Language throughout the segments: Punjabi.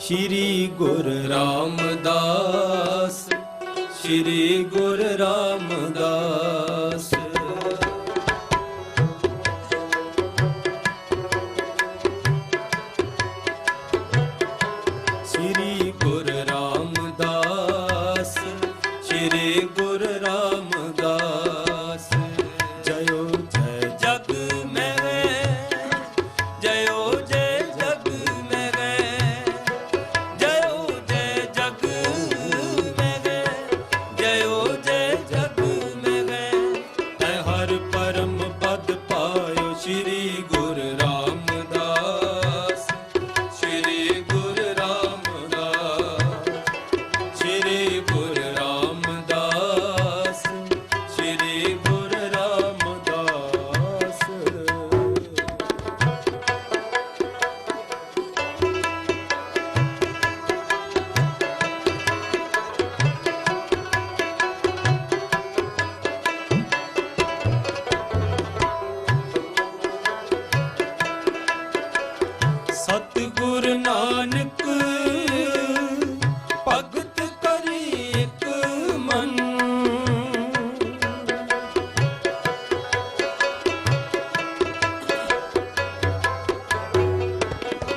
ਸ਼੍ਰੀ ਗੁਰ ਰਾਮਦਾਸ ਸ਼੍ਰੀ ਗੁਰ ਰਾਮਦਾਸ। ਸਤਿਗੁਰ ਨਾਨਕ ਭਗਤ ਕਰੀ ਮਨ।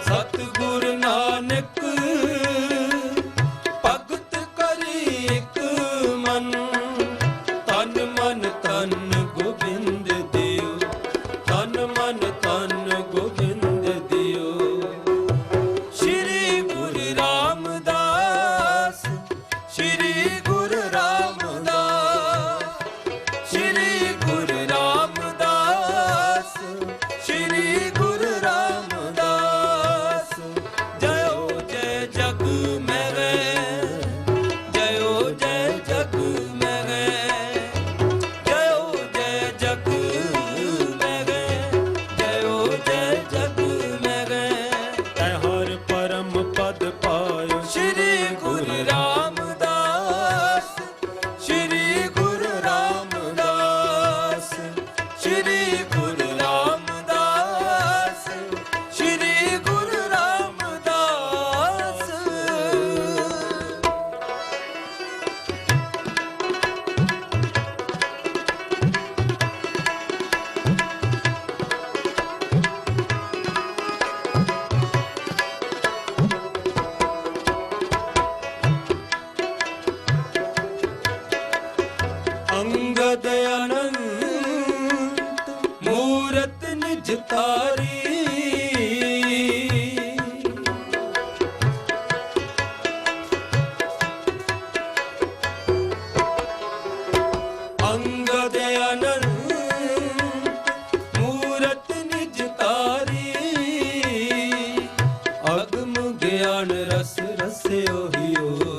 ਸਤਿਗੁਰ ਨਾਨਕ ਭਗਤ ਕਰੀ ਮਨ। ਤਨ ਮਨ ਤਨ Gobind seu rio.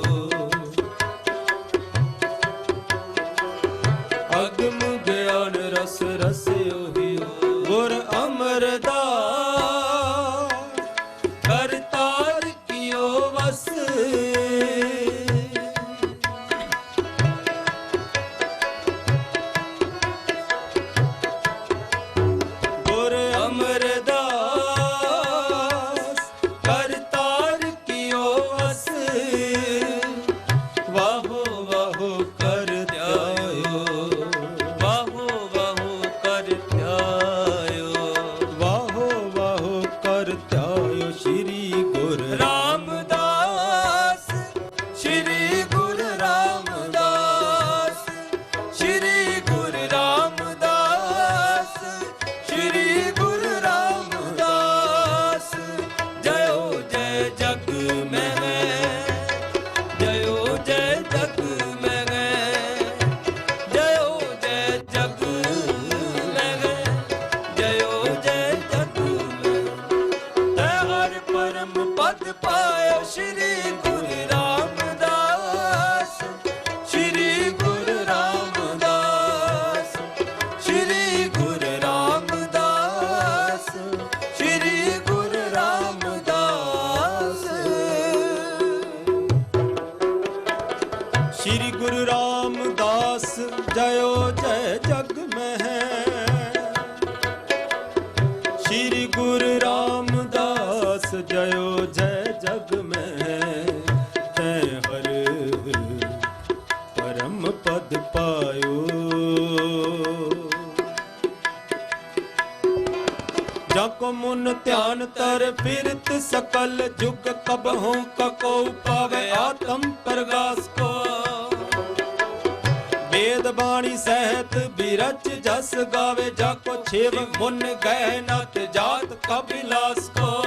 pai eu te xerico. ਪਰ ਕਕੋ ਪਾਵੇ ਆਤਮ ਪ੍ਰਗਾਸ ਕੋ। ਵੇਦ ਬਾਣੀ ਸਹਿਤ ਬਿਰਚ ਜਸ ਗਾਵੇ, ਜਾ ਕੋ ਛੇਵ ਮੁਨ ਗਹਿ ਨਤ ਜਾਤ ਕਬਿਲਾਸ ਕੋ।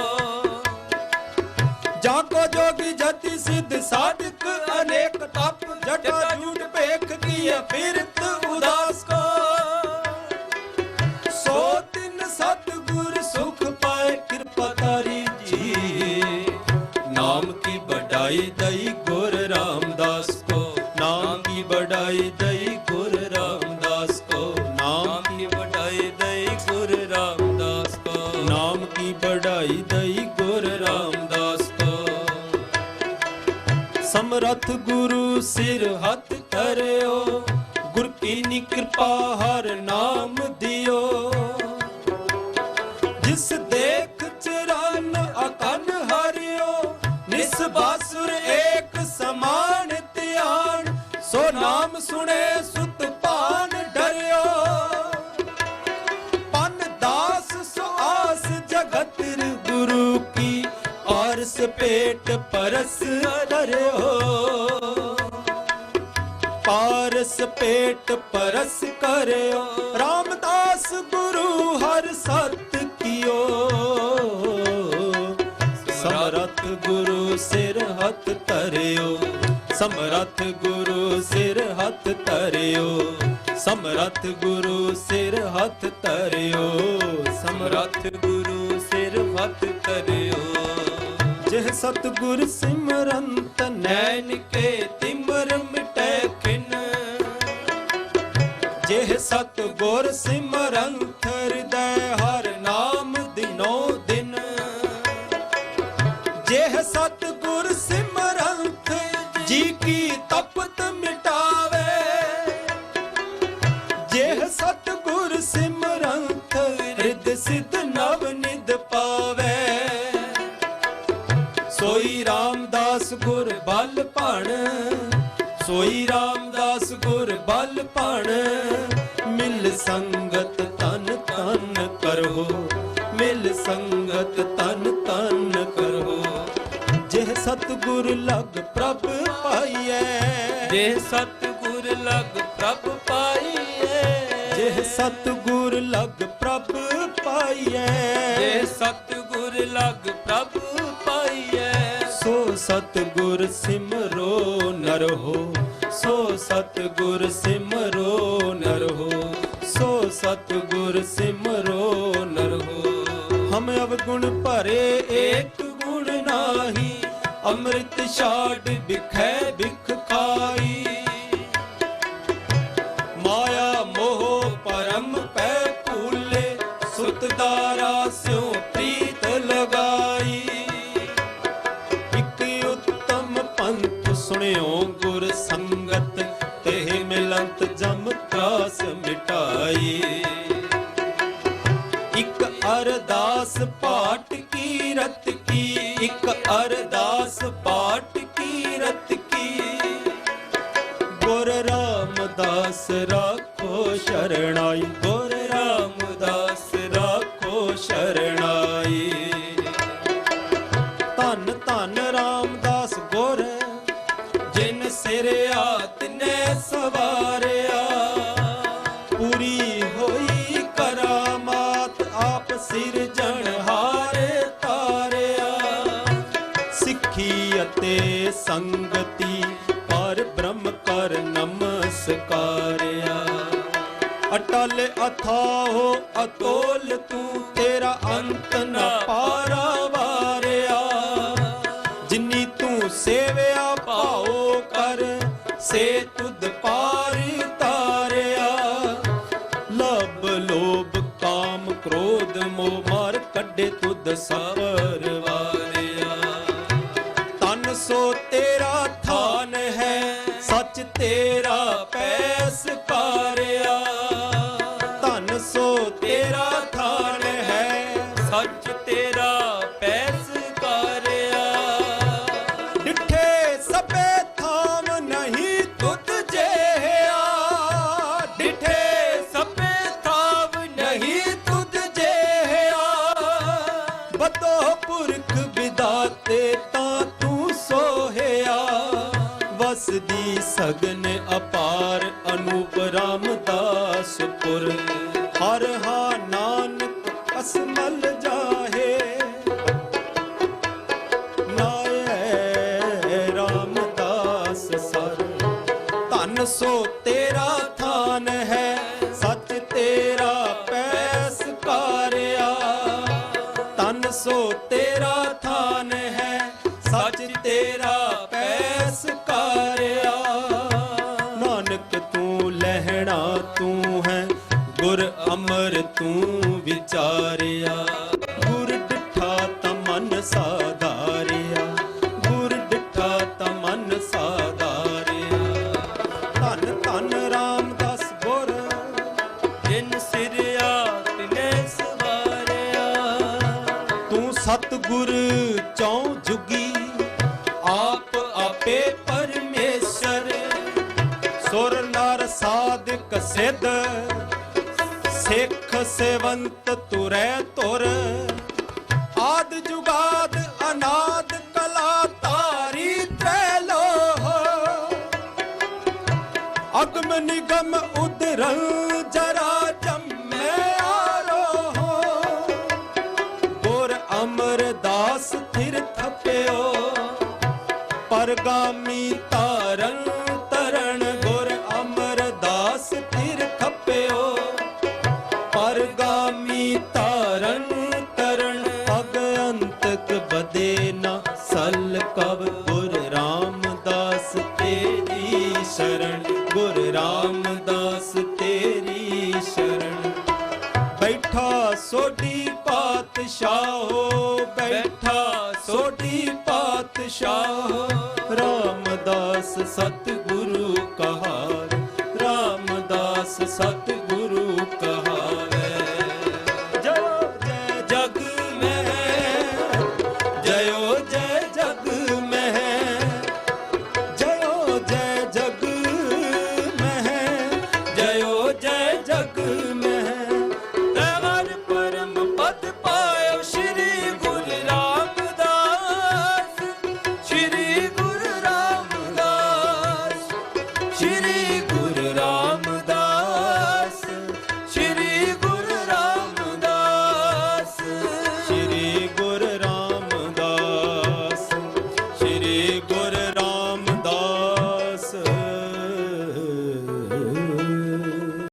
ਜਾ ਕੋ ਜੋਗੀ ਜਤੀ ਸਿੱਧ ਸਾਧਕ, ਅਨੇਕ ਤਪ ਜਟਾ ਝੂਠ ਭੇਖ ਕੀਏ ਫਿਰਤ ਬੜਾਈ ਦਈ ਗੁਰ ਰਾਮਦਾਸ ਕੋ। ਨਾਮ ਕੀ ਬੜਾਈ ਦਈ ਗੁਰ ਰਾਮਦਾਸ ਕੋ। ਨਾਮ ਕੀ ਬੜਾਈ ਦਈ ਗੁਰ ਰਾਮਦਾਸ ਕੋ। ਨਾਮ ਕੀ ਬੜਾਈ ਦਈ ਗੁਰ ਰਾਮਦਾਸ ਕੋ। ਸਮਰਥ ਗੁਰੂ ਸਿਰ ਹੱਥ ਧਰਿਓ। ਗੁਰ ਕੀਨੀ ਕਿਰਪਾ ਹਰ ਨਾਮ ਦਿਓ। ਜਿਸ ਦੇਖ ਬਾਸੁਰ ਏਕ ਸਮਾਨ ਧਿਆਨ, ਸੋ ਨਾਮ ਸੁਣੇ ਸੁਤ ਭਾਨ ਡਰਿਓ। ਪਨ ਦਾਸ ਸੋ ਆਸ ਜਗਤ ਗੁਰੂ ਕੀ ਔਰਸ ਪੇਟ ਪਰਸ ਕਰਿਓ ਪਾਰਸ ਪੇਟ ਪਰਸ ਕਰਿਓ, ਰਾਮਦਾਸ ਗੁਰੂ ਹਰ ਸਤ ਕੀਓ। ਗੁਰੂ ਸਿਰ ਹੱਥ ਧਰਿਓ, ਸਮਰਥ ਗੁਰੂ ਸਿਰ ਹੱਥ ਧਰਿਓ, ਸਮਰਥ ਗੁਰੂ ਸਿਰ ਹੱਥ ਧਰਿਓ, ਸਮਰਥ ਗੁਰੂ ਸਿਰ ਹੱਥ ਧਰਿਓ। ਜਿਹ ਸਤਗੁਰ ਸਿਮਰਨ ਨੈਣ ਕੇ ਤਿਮਰ ਮਿਟੈ ਖਿਨ, ਜਿਹ ਸਤਗੁਰ ਸਿਮਰੰਤ ਜਿਹ ਸਤਗੁਰ ਸਿਮਰੰਤ ਹਿਰਦ ਸਿਧ ਨਵ ਨਿਧ ਪਾਵੇ। ਸੋਈ ਰਾਮਦਾਸ ਗੁਰ ਬਲ ਭਣ, ਸੋਈ ਰਾਮਦਾਸ ਗੁਰ ਬਲ ਭਣ। ਮਿਲ ਸੰਗਤ ਤਨ ਤਨ ਕਰੋ, ਮਿਲ ਸੰਗਤ ਤਨ ਤਨ ਕਰੋ। ਜਿਹ ਸਤਗੁਰ ਲਗ ਪ੍ਰਭ ਪਾਈਐ ਜੇ ਸਤਿਗੁਰ ਲਗ ਪ੍ਰਭ ਸਤਗੁਰ ਲਗ ਪ੍ਰਭ ਪਾਈਐ। ਜੇ ਸਤਿਗੁਰ ਲਗ ਪ੍ਰਭ ਪਾਈਐ। ਸੋ ਸਤਗੁਰ ਸਿਮਰੋ ਨਰ ਹੋ। ਸੋ ਸਤਗੁਰ ਸਿਮਰੋ ਨਰ ਹੋ। ਸੋ ਸਤਗੁਰ ਸਿਮਰੋ ਨਰ ਹੋ। ਹਮ ਅਵਗੁਣ ਭਰੇ ਏਕ ਗੁਣ ਨਾਹੀ। ਅੰਮ੍ਰਿਤ ਛਾੜ ਬਿਖੈ ਬਿਖ ਖਾਈ। ਜਮ ਮਿਟਾਈ। ਇਕ ਅਰਦਾਸ ਪਾਠ ਕੀ ਰਤ ਕੀ। ਇੱਕ ਅਰਦਾਸ ਪਾਠ ਕੀ ਰਤ ਕੀ। ਗੁਰ ਰਾਮਦਾਸ ਰਾਖੋ ਸ਼ਰਣਾਈ। ਗੁਰ ਰਾਮਦਾਸ ਰਾਖੋ ਸ਼ਰਣਾਈ। ਧੰਨ ਧੰਨ ਰਾਮਦਾਸ ਗੁਰ, ਜਿਨ ਸਿਰ ਆਤਨੇ ਸਵਾ ਅਤੋਲ, ਤੂੰ ਤੇਰਾ ਅੰਤ ਨਾ ਪਾਰਾ ਵਾਰਿਆ। ਜਿੰਨੀ ਤੂੰ ਸੇਵਿਆ, ਭਾਉ ਕਰ, ਸੇ ਤੁਧ ਪਾਰ ਤਾਰਿਆ। ਲਬ ਲੋਭ, ਕਾਮ, ਕ੍ਰੋਧ, ਮੋਹ, ਮਾਰ ਕੱਢੇ ਤੁਧ ਸਬਰ ਸਗਨ ਅਪਾਰ ਤੂੰ ਵਿਚਾਰਿਆ। ਗੁਰ ਡਿਠਾ ਤਾਂ ਮਨ ਸਾਧਾਰਿਆ ਗੁਰ ਡਿਠਾ ਤਾਂ ਮਨ ਸਾਧਾਰਿਆ ਧੰਨ ਧੰਨ ਰਾਮਦਾਸ ਗੁਰ, ਜਿਨ ਸਿਰਿਆ ਤਿਨੇ ਸਵਾਰਿਆ। ਤੂੰ ਸਤਿਗੁਰ ਚੌ ਜੁਗੀ, ਆਪ ਆਪੇ ਪਰਮੇਸ਼ਰ। ਸੁਰ ਨਰ ਸਾਧਕ ਸਿੱਧ ਸਿੱਖ ਸੇਵੰਤ ਤੁਰੈ ਤੁਰ। ਆਦ ਜੁਗਾਦ ਅਨਾਦ ਕਲਾ ਤਾਰੀ ਤ੍ਰੈ ਲੋਹ ਅਗਮ ਨਿਗਮ ਉਦਰੰ ਜਰਾ ਜੰਮੈ ਆਰੋ ਗੁਰ ਅਮਰਦਾਸ ਥਿਰ ਥਪਿਓ। ਪਰਗਾਮੀ ਤਾਰਨ ਪਰਗਾਮੀ ਤਾਰਨ ਤਰਨ ਅਗ ਅੰਤਕ ਬਦੇ ਨਾ ਸਲ ਕਬ ਗੁਰ ਰਾਮਦਾਸ ਤੇਰੀ ਸ਼ਰਨ, ਗੁਰ ਰਾਮਦਾਸ ਤੇਰੀ ਸ਼ਰਨ। ਬੈਠਾ ਸੋਢੀ ਪਾਤਸ਼ਾਹੋ, ਬੈਠਾ ਸੋਢੀ ਪਾਤਸ਼ਾਹੋ, ਰਾਮਦਾਸ ਸਤ